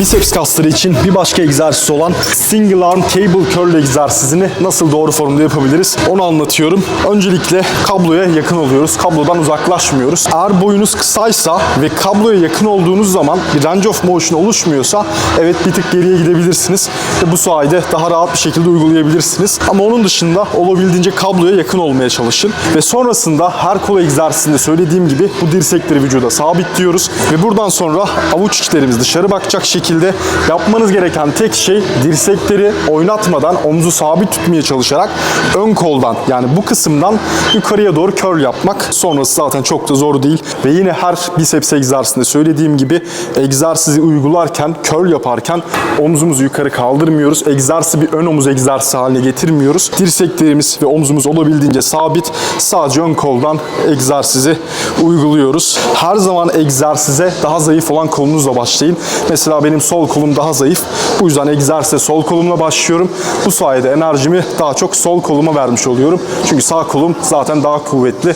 biceps kasları için bir başka egzersiz olan single arm cable curl egzersizini nasıl doğru formda yapabiliriz onu anlatıyorum. Öncelikle kabloya yakın oluyoruz. Kablodan uzaklaşmıyoruz. Eğer boyunuz kısaysa ve kabloya yakın olduğunuz zaman bir range of motion oluşmuyorsa evet bir tık geriye gidebilirsiniz ve bu sayede daha rahat bir şekilde uygulayabilirsiniz. Ama onun dışında olabildiğince kabloya yakın olmaya çalışın ve sonrasında her kol egzersizinde söylediğim gibi bu dirsekleri vücuda sabitliyoruz ve buradan sonra avuç içlerimiz dışarı bakacak şekilde yapmanız gereken tek şey dirsekleri oynatmadan omuzu sabit tutmaya çalışarak ön koldan yani bu kısımdan yukarıya doğru curl yapmak. Sonrası zaten çok da zor değil ve yine her biceps egzersizinde söylediğim gibi egzersizi uygularken curl yaparken omzumuzu yukarı kaldırmıyoruz. Egzersizi bir ön omuz egzersizi haline getirmiyoruz. Dirseklerimiz ve omzumuz olabildiğince sabit. Sadece ön koldan egzersizi uyguluyoruz. Her zaman egzersize daha zayıf olan kolunuzla başlayın. Mesela benim sol kolum daha zayıf. Bu yüzden egzersize sol kolumla başlıyorum. Bu sayede enerjimi daha çok sol koluma vermiş oluyorum. Çünkü sağ kolum zaten daha kuvvetli.